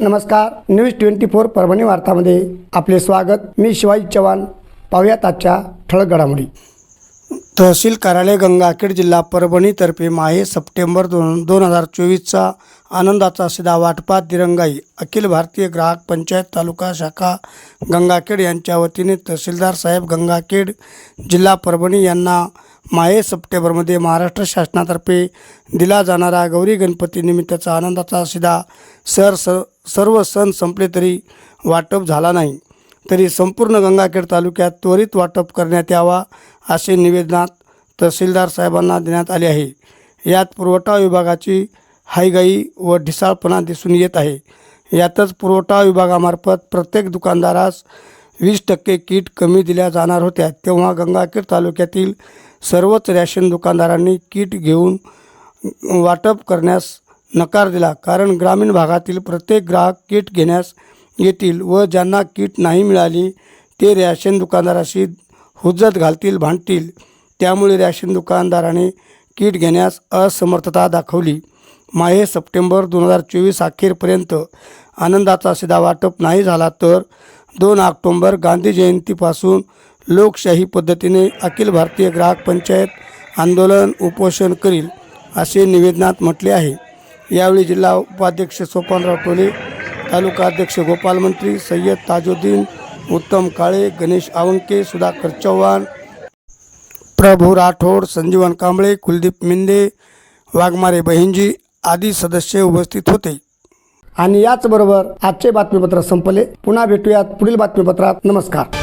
नमस्कार. News twenty four Parbhani वार्तामध्ये आपले स्वागत. मी शिवाजी चव्हाण. पाहुयात आजच्या ठळक घडामोडी. तहसील कार्यालय गंगाखेड जिल्हा परभणीतर्फे माहे सप्टेंबर दोन दोन हजार चोवीसचा आनंदाचा सिधा वाटपात दिरंगाई अखिल भारतीय ग्राहक पंचायत तालुका शाखा गंगाखेड यांच्या वतीने तहसीलदार साहेब गंगाखेड जिल्हा परभणी यांना माहे सप्टेंबरमध्ये महाराष्ट्र शासनातर्फे दिला जाणारा गौरी गणपती निमित्ताचा आनंदाचा सिधा सर स सर्व सण संपले तरी वाटप झाला नाही. तरी संपूर्ण गंगाखेड तालुक्यात त्वरित वाटप करण्यात यावा असे निवेदनात तहसीलदार साहेबांना देण्यात आले आहे. यात पुरवठा विभागाची हायगाई व ढिसाळपणा दिसून येत आहे. यातच पुरवठा विभागामार्फत प्रत्येक दुकानदारास वीस टक्के किट कमी दिल्या जाणार होत्या. तेव्हा गंगाखेड तालुक्यातील सर्वच रॅशन दुकानदारांनी किट घेऊन वाटप करण्यास नकार दिला. कारण ग्रामीण भागातील प्रत्येक ग्राहक किट घेण्यास येतील व ज्यांना किट नाही मिळाली ते रॅशन दुकानदाराशी हुज्जत घालतील भांडतील. त्यामुळे रॅशन दुकानदाराने किट घेण्यास असमर्थता दाखवली. माहे सप्टेंबर दोन हजार चोवीस अखेरपर्यंत आनंदाचा सिधा वाटप नाही झाला तर दोन ऑक्टोंबर गांधी जयंतीपासून लोकशाही पद्धतीने अखिल भारतीय ग्राहक पंचायत आंदोलन उपोषण करील असे निवेदनात म्हटले आहे. यावेळी जिल्हा उपाध्यक्ष सोपानराव टोले तालुका अध्यक्ष गोपाल मंत्री सय्यद ताजुद्दीन उत्तम काळे गणेश आवंके सुधाकर चव्हाण प्रभू राठोड संजीवन कांबळे कुलदीप मिंदे वाघमारे बहिंजी आदी सदस्य उपस्थित होते. आणि याचबरोबर आजचे बातमीपत्र संपले. पुन्हा भेटूयात पुढील बातमीपत्रात. नमस्कार.